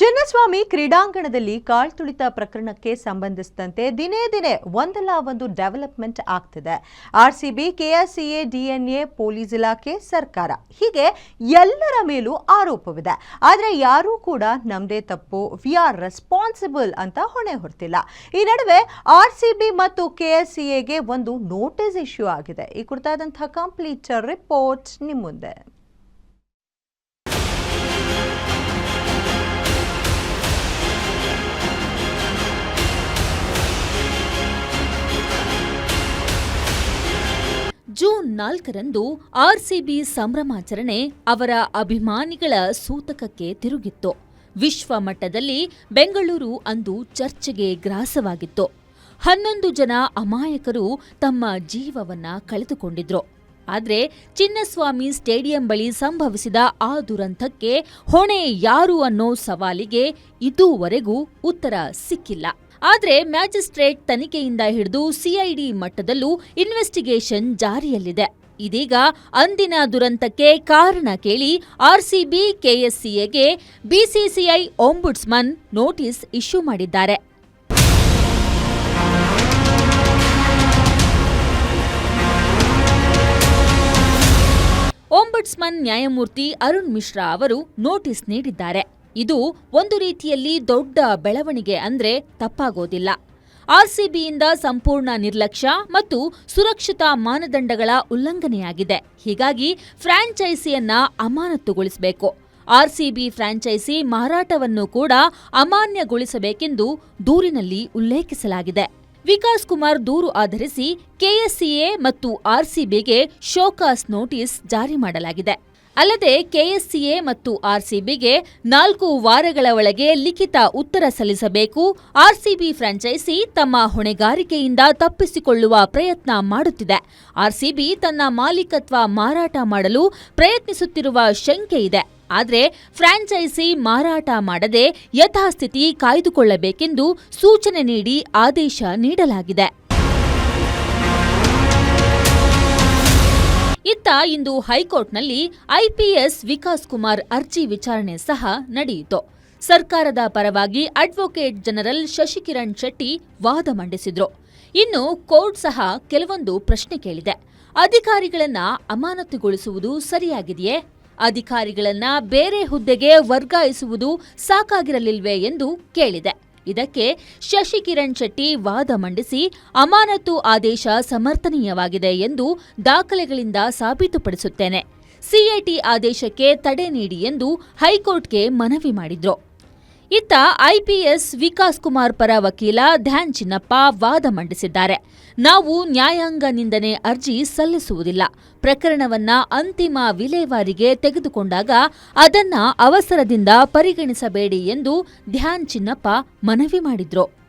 ಚಿನ್ನಸ್ವಾಮಿ ಕ್ರೀಡಾಂಗಣದಲ್ಲಿ ಕಾಳ್ತುಳಿತ ಪ್ರಕರಣಕ್ಕೆ ಸಂಬಂಧಿಸಿದಂತೆ ದಿನೇ ದಿನೇ ಒಂದಲ್ಲ ಒಂದು ಡೆವಲಪ್ಮೆಂಟ್ ಆಗ್ತಿದೆ. ಆರ್ಸಿಬಿ, ಕೆಎಸ್ಸಿಎ, ಡಿಎನ್ಎ, ಪೊಲೀಸ್ ಇಲಾಖೆ, ಸರ್ಕಾರ. ಹೀಗೆ ಎಲ್ಲರ ಮೇಲೂ ಆರೋಪವಿದೆ. ಆದರೆ ಯಾರೂ ಕೂಡ ನಮ್ಮದೇ ತಪ್ಪು, ವಿ ಆರ್ ರೆಸ್ಪಾನ್ಸಿಬಲ್ ಅಂತ ಹೊಣೆ ಹೊರ್ತಿಲ್ಲ. ಈ ನಡುವೆ ಆರ್ಸಿಬಿ ಮತ್ತು ಕೆಎಸ್ಸಿಎಗೆ ಒಂದು ನೋಟಿಸ್ ಇಶ್ಯೂ ಆಗಿದೆ. ಈ ಕುರಿತಾದಂತಹ ಕಂಪ್ಲೀಟ್ ರಿಪೋರ್ಟ್ ನಿಮ್ಮ ಮುಂದೆ ಜೂನ್ ನಾಲ್ಕರಂದು ಆರ್ಸಿಬಿ ಸಂಭ್ರಮಾಚರಣೆ ಅವರ ಅಭಿಮಾನಿಗಳ ಸೂತಕಕ್ಕೆ ತಿರುಗಿತ್ತು. ವಿಶ್ವ ಮಟ್ಟದಲ್ಲಿ ಬೆಂಗಳೂರು ಅಂದು ಚರ್ಚೆಗೆ ಗ್ರಾಸವಾಗಿತ್ತು. ಹನ್ನೊಂದು ಜನ ಅಮಾಯಕರು ತಮ್ಮ ಜೀವವನ್ನ ಕಳೆದುಕೊಂಡಿದ್ರು. ಆದರೆ ಚಿನ್ನಸ್ವಾಮಿ ಸ್ಟೇಡಿಯಂ ಬಳಿ ಸಂಭವಿಸಿದ ಆ ದುರಂತಕ್ಕೆ ಹೊಣೆ ಯಾರು ಅನ್ನೋ ಸವಾಲಿಗೆ ಇದುವರೆಗೂ ಉತ್ತರ ಸಿಕ್ಕಿಲ್ಲ. ಆದ್ರೆ ಮ್ಯಾಜಿಸ್ಟ್ರೇಟ್ ತನಿಖೆಯಿಂದ ಹಿಡಿದು ಸಿಐಡಿ ಮಟ್ಟದಲ್ಲೂ ಇನ್ವೆಸ್ಟಿಗೇಷನ್ ಜಾರಿಯಲ್ಲಿದೆ. ಇದೀಗ ಅಂದಿನ ದುರಂತಕ್ಕೆ ಕಾರಣ ಕೇಳಿ ಆರ್ಸಿಬಿ ಕೆಎಸ್ಸಿಎಗೆ ಬಿಸಿಸಿಐ ಓಂಬುಡ್ಸ್ಮನ್ ನೋಟಿಸ್ ಇಶ್ಯೂ ಮಾಡಿದ್ದಾರೆ. ಓಂಬುಡ್ಸ್ಮನ್ ನ್ಯಾಯಮೂರ್ತಿ ಅರುಣ್ ಮಿಶ್ರಾ ಅವರು ನೋಟಿಸ್ ನೀಡಿದ್ದಾರೆ. ಇದು ಒಂದು ರೀತಿಯಲ್ಲಿ ದೊಡ್ಡ ಬೆಳವಣಿಗೆ ಅಂದ್ರೆ ತಪ್ಪಾಗೋದಿಲ್ಲ. ಆರ್ಸಿಬಿಯಿಂದ ಸಂಪೂರ್ಣ ನಿರ್ಲಕ್ಷ್ಯ ಮತ್ತು ಸುರಕ್ಷತಾ ಮಾನದಂಡಗಳ ಉಲ್ಲಂಘನೆಯಾಗಿದೆ. ಹೀಗಾಗಿ ಫ್ರಾಂಚೈಸಿಯನ್ನ ಅಮಾನತುಗೊಳಿಸಬೇಕು. ಆರ್ಸಿಬಿ ಫ್ರಾಂಚೈಸಿ ಮಾರಾಟವನ್ನು ಕೂಡ ಅಮಾನ್ಯಗೊಳಿಸಬೇಕೆಂದು ದೂರಿನಲ್ಲಿ ಉಲ್ಲೇಖಿಸಲಾಗಿದೆ. ವಿಕಾಸ್ ಕುಮಾರ್ ದೂರು ಆಧರಿಸಿ ಕೆಎಸ್ಸಿಎ ಮತ್ತು ಆರ್ಸಿಬಿಗೆ ಶೋಕಾಸ್ ನೋಟಿಸ್ ಜಾರಿ ಮಾಡಲಾಗಿದೆ. ಅಲ್ಲದೆ ಕೆಎಸ್ಸಿಎ ಮತ್ತು ಆರ್ಸಿಬಿಗೆ ನಾಲ್ಕು ವಾರಗಳ ಒಳಗೆ ಲಿಖಿತ ಉತ್ತರ ಸಲ್ಲಿಸಬೇಕು. ಆರ್ಸಿಬಿ ಫ್ರಾಂಚೈಸಿ ತಮ್ಮ ಹೊಣೆಗಾರಿಕೆಯಿಂದ ತಪ್ಪಿಸಿಕೊಳ್ಳುವ ಪ್ರಯತ್ನ ಮಾಡುತ್ತಿದೆ. ಆರ್ಸಿಬಿ ತನ್ನ ಮಾಲೀಕತ್ವ ಮಾರಾಟ ಮಾಡಲು ಪ್ರಯತ್ನಿಸುತ್ತಿರುವ ಶಂಕೆ ಇದೆ. ಆದರೆ ಫ್ರಾಂಚೈಸಿ ಮಾರಾಟ ಮಾಡದೆ ಯಥಾಸ್ಥಿತಿ ಕಾಯ್ದುಕೊಳ್ಳಬೇಕೆಂದು ಸೂಚನೆ ನೀಡಿ ಆದೇಶ ನೀಡಲಾಗಿದೆ. ಇತ್ತ ಇಂದು ಹೈಕೋರ್ಟ್ನಲ್ಲಿ ಐಪಿಎಸ್ ವಿಕಾಸ್ ಕುಮಾರ್ ಅರ್ಜಿ ವಿಚಾರಣೆ ಸಹ ನಡೆಯಿತು. ಸರ್ಕಾರದ ಪರವಾಗಿ ಅಡ್ವೊಕೇಟ್ ಜನರಲ್ ಶಶಿಕಿರಣ್ ಶೆಟ್ಟಿ ವಾದ ಮಂಡಿಸಿದ್ರು. ಇನ್ನು ಕೋರ್ಟ್ ಸಹ ಕೆಲವೊಂದು ಪ್ರಶ್ನೆ ಕೇಳಿದೆ. ಅಧಿಕಾರಿಗಳನ್ನ ಅಮಾನತುಗೊಳಿಸುವುದು ಸರಿಯಾಗಿದೆಯೇ? ಅಧಿಕಾರಿಗಳನ್ನ ಬೇರೆ ಹುದ್ದೆಗೆ ವರ್ಗಾಯಿಸುವುದು ಸಾಕಾಗಿರಲಿಲ್ವೇ ಎಂದು ಕೇಳಿದೆ. ಇದಕ್ಕೆ ಶಶಿಕಿರಣ್ ಶೆಟ್ಟಿ ವಾದ ಮಂಡಿಸಿ ಅಮಾನತು ಆದೇಶ ಸಮರ್ಥನೀಯವಾಗಿದೆ ಎಂದು ದಾಖಲೆಗಳಿಂದ ಸಾಬೀತುಪಡಿಸುತ್ತೇನೆ. ಸಿಐಟಿ ಆದೇಶಕ್ಕೆ ತಡೆ ನೀಡಿ ಎಂದು ಹೈಕೋರ್ಟ್ಗೆ ಮನವಿ ಮಾಡಿದ್ರು. ಇತ್ತ ಐಪಿಎಸ್ ವಿಕಾಸ್ ಕುಮಾರ್ ಪರ ವಕೀಲ ಧ್ಯಾನ್ ಚಿನ್ನಪ್ಪ ವಾದ ಮಂಡಿಸಿದ್ದಾರೆ. ನಾವು ನ್ಯಾಯಾಂಗ ನಿಂದನೆ ಅರ್ಜಿ ಸಲ್ಲಿಸುವುದಿಲ್ಲ. ಪ್ರಕರಣವನ್ನ ಅಂತಿಮ ವಿಲೇವಾರಿಗೆ ತೆಗೆದುಕೊಂಡಾಗ ಅದನ್ನ ಅವಸರದಿಂದ ಪರಿಗಣಿಸಬೇಡಿ ಎಂದು ಧ್ಯಾನ್ ಚಿನ್ನಪ್ಪ ಮನವಿ ಮಾಡಿದ್ರು.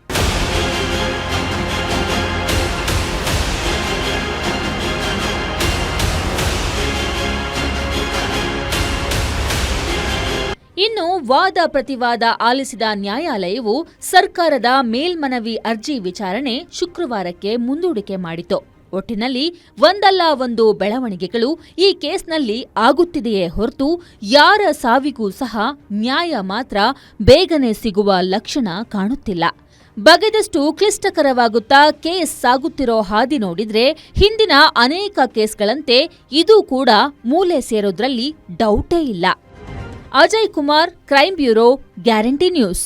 ಇನ್ನು ವಾದ ಪ್ರತಿವಾದ ಆಲಿಸಿದ ನ್ಯಾಯಾಲಯವು ಸರ್ಕಾರದ ಮೇಲ್ಮನವಿ ಅರ್ಜಿ ವಿಚಾರಣೆ ಶುಕ್ರವಾರಕ್ಕೆ ಮುಂದೂಡಿಕೆ ಮಾಡಿತು ಒಟ್ಟಿನಲ್ಲಿ ಒಂದಲ್ಲ ಒಂದು ಬೆಳವಣಿಗೆಗಳು ಈ ಕೇಸ್ನಲ್ಲಿ ಆಗುತ್ತಿದೆಯೇ ಹೊರತು ಯಾರ ಸಾವಿಗೂ ಸಹ ನ್ಯಾಯ ಮಾತ್ರ ಬೇಗನೆ ಸಿಗುವ ಲಕ್ಷಣ ಕಾಣುತ್ತಿಲ್ಲ. ಬಗೆದಷ್ಟು ಕ್ಲಿಷ್ಟಕರವಾಗುತ್ತಾ ಕೇಸ್ ಸಾಗುತ್ತಿರೋ ಹಾದಿ ನೋಡಿದ್ರೆ ಹಿಂದಿನ ಅನೇಕ ಕೇಸ್ಗಳಂತೆ ಇದು ಕೂಡ ಮೂಲೆ ಸೇರೋದ್ರಲ್ಲಿ ಡೌಟೇ ಇಲ್ಲ. Ajay Kumar crime bureau guarantee news.